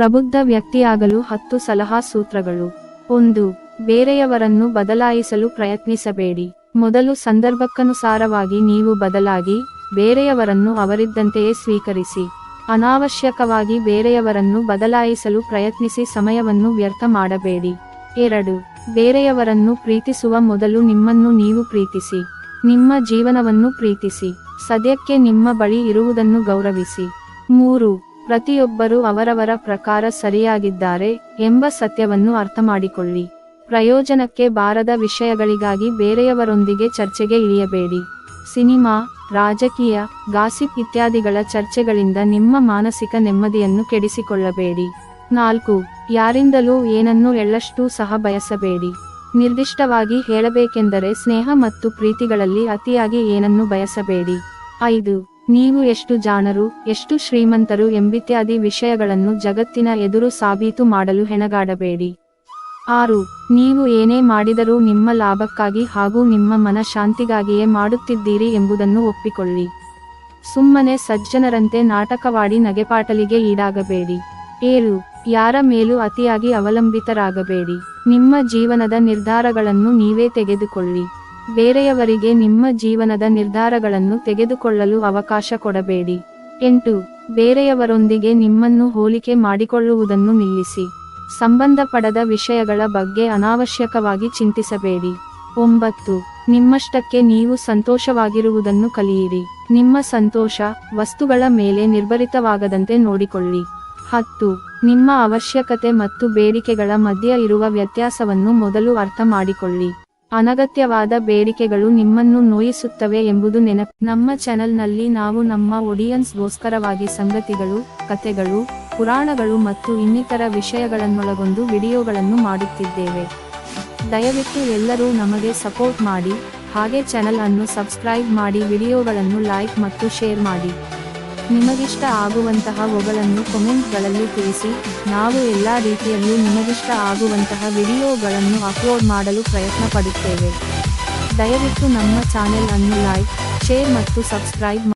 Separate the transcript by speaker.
Speaker 1: ಪ್ರಬುದ್ಧ ವ್ಯಕ್ತಿಯಾಗಲು ಹತ್ತು ಸಲಹಾ ಸೂತ್ರಗಳು. ಒಂದು, ಬೇರೆಯವರನ್ನು ಬದಲಾಯಿಸಲು ಪ್ರಯತ್ನಿಸಬೇಡಿ. ಮೊದಲು ಸಂದರ್ಭಕ್ಕನುಸಾರವಾಗಿ ನೀವು ಬದಲಾಗಿ, ಬೇರೆಯವರನ್ನು ಅವರಿದ್ದಂತೆಯೇ ಸ್ವೀಕರಿಸಿ. ಅನಾವಶ್ಯಕವಾಗಿ ಬೇರೆಯವರನ್ನು ಬದಲಾಯಿಸಲು ಪ್ರಯತ್ನಿಸಿ ಸಮಯವನ್ನು ವ್ಯರ್ಥ ಮಾಡಬೇಡಿ. ಎರಡು, ಬೇರೆಯವರನ್ನು ಪ್ರೀತಿಸುವ ಮೊದಲು ನಿಮ್ಮನ್ನು ನೀವು ಪ್ರೀತಿಸಿ. ನಿಮ್ಮ ಜೀವನವನ್ನು ಪ್ರೀತಿಸಿ. ಸದ್ಯಕ್ಕೆ ನಿಮ್ಮ ಬಳಿ ಇರುವುದನ್ನು ಗೌರವಿಸಿ. ಮೂರು ಪ್ರತಿಯೊಬ್ಬರೂ ಅವರವರ ಪ್ರಕಾರ ಸರಿಯಾಗಿದ್ದಾರೆ ಎಂಬ ಸತ್ಯವನ್ನು ಅರ್ಥಮಾಡಿಕೊಳ್ಳಿ. ಪ್ರಯೋಜನಕ್ಕೆ ಬಾರದ ವಿಷಯಗಳಿಗಾಗಿ ಬೇರೆಯವರೊಂದಿಗೆ ಚರ್ಚೆಗೆ ಇಳಿಯಬೇಡಿ. ಸಿನಿಮಾ, ರಾಜಕೀಯ, ಗಾಸಿಪ್ ಇತ್ಯಾದಿಗಳ ಚರ್ಚೆಗಳಿಂದ ನಿಮ್ಮ ಮಾನಸಿಕ ನೆಮ್ಮದಿಯನ್ನು ಕೆಡಿಸಿಕೊಳ್ಳಬೇಡಿ. ನಾಲ್ಕು, ಯಾರಿಂದಲೂ ಏನನ್ನೂ ಎಳ್ಳಷ್ಟೂ ಸಹ ಬಯಸಬೇಡಿ. ನಿರ್ದಿಷ್ಟವಾಗಿ ಹೇಳಬೇಕೆಂದರೆ ಸ್ನೇಹ ಮತ್ತು ಪ್ರೀತಿಗಳಲ್ಲಿ ಅತಿಯಾಗಿ ಏನನ್ನು ಬಯಸಬೇಡಿ. ಐದು ನೀವು ಎಷ್ಟು ಜಾಣರು, ಎಷ್ಟು ಶ್ರೀಮಂತರು ಎಂಬಿತ್ಯಾದಿ ವಿಷಯಗಳನ್ನು ಜಗತ್ತಿನ ಎದುರು ಸಾಬೀತು ಮಾಡಲು ಹೆಣಗಾಡಬೇಡಿ. ಆರು, ನೀವು ಏನೇ ಮಾಡಿದರೂ ನಿಮ್ಮ ಲಾಭಕ್ಕಾಗಿ ಹಾಗೂ ನಿಮ್ಮ ಮನಶಾಂತಿಗಾಗಿಯೇ ಮಾಡುತ್ತಿದ್ದೀರಿ ಎಂಬುದನ್ನು ಒಪ್ಪಿಕೊಳ್ಳಿ. ಸುಮ್ಮನೆ ಸಜ್ಜನರಂತೆ ನಾಟಕವಾಡಿ ನಗೆಪಾಟಲಿಗೆ ಈಡಾಗಬೇಡಿ. ಏಳು, ಯಾರ ಮೇಲೂ ಅತಿಯಾಗಿ ಅವಲಂಬಿತರಾಗಬೇಡಿ. ನಿಮ್ಮ ಜೀವನದ ನಿರ್ಧಾರಗಳನ್ನು ನೀವೇ ತೆಗೆದುಕೊಳ್ಳಿ. ಬೇರೆಯವರಿಗೆ ನಿಮ್ಮ ಜೀವನದ ನಿರ್ಧಾರಗಳನ್ನು ತೆಗೆದುಕೊಳ್ಳಲು ಅವಕಾಶ ಕೊಡಬೇಡಿ. ಎಂಟು, ಬೇರೆಯವರೊಂದಿಗೆ ನಿಮ್ಮನ್ನು ಹೋಲಿಕೆ ಮಾಡಿಕೊಳ್ಳುವುದನ್ನು ನಿಲ್ಲಿಸಿ. ಸಂಬಂಧಪಡದ ವಿಷಯಗಳ ಬಗ್ಗೆ ಅನಾವಶ್ಯಕವಾಗಿ ಚಿಂತಿಸಬೇಡಿ. ಒಂಬತ್ತು, ನಿಮ್ಮಷ್ಟಕ್ಕೆ ನೀವು ಸಂತೋಷವಾಗಿರುವುದನ್ನು ಕಲಿಯಿರಿ. ನಿಮ್ಮ ಸಂತೋಷ, ವಸ್ತುಗಳ ಮೇಲೆ ನಿರ್ಭರಿತವಾಗದಂತೆ ನೋಡಿಕೊಳ್ಳಿ. ಹತ್ತು, ನಿಮ್ಮ ಅವಶ್ಯಕತೆ ಮತ್ತು ಬೇಡಿಕೆಗಳ ಮಧ್ಯ ಇರುವ ವ್ಯತ್ಯಾಸವನ್ನು ಮೊದಲು ಅರ್ಥ ಮಾಡಿಕೊಳ್ಳಿ. ಅನಗತ್ಯವಾದ ಬೇಡಿಕೆಗಳು ನಿಮ್ಮನ್ನು ನೋಯಿಸುತ್ತವೆ ಎಂಬುದು ನೆನಪು. ನಮ್ಮ ಚಾನೆಲ್ನಲ್ಲಿ ನಾವು ನಮ್ಮ ಒಡಿಯನ್ಸ್ಗೋಸ್ಕರವಾಗಿ ಸಂಗತಿಗಳು, ಕಥೆಗಳು, ಪುರಾಣಗಳು ಮತ್ತು ಇನ್ನಿತರ ವಿಷಯಗಳನ್ನೊಳಗೊಂಡು ವಿಡಿಯೋಗಳನ್ನು ಮಾಡುತ್ತಿದ್ದೇವೆ. ದಯವಿಟ್ಟು ಎಲ್ಲರೂ ನಮಗೆ ಸಪೋರ್ಟ್ ಮಾಡಿ, ಹಾಗೆ ಚಾನೆಲ್ ಅನ್ನು ಸಬ್ಸ್ಕ್ರೈಬ್ ಮಾಡಿ, ವಿಡಿಯೋಗಳನ್ನು ಲೈಕ್ ಮತ್ತು ಶೇರ್ ಮಾಡಿ. ನಿಮಗಿಷ್ಟ ಆಗುವಂತಹ ಒಗಳನ್ನು ಕಮೆಂಟ್ಗಳಲ್ಲಿ ತಿಳಿಸಿ, ನಾವು ಎಲ್ಲ ರೀತಿಯಲ್ಲೂ ನಿಮಗಿಷ್ಟ ಆಗುವಂತಹ ವಿಡಿಯೋಗಳನ್ನು ಅಪ್ಲೋಡ್ ಮಾಡಲು ಪ್ರಯತ್ನ ಪಡುತ್ತೇವೆ. ದಯವಿಟ್ಟು ನಮ್ಮ ಚಾನೆಲ್ ಅನ್ನು ಲೈಕ್, ಶೇರ್ ಮತ್ತು ಸಬ್ಸ್ಕ್ರೈಬ್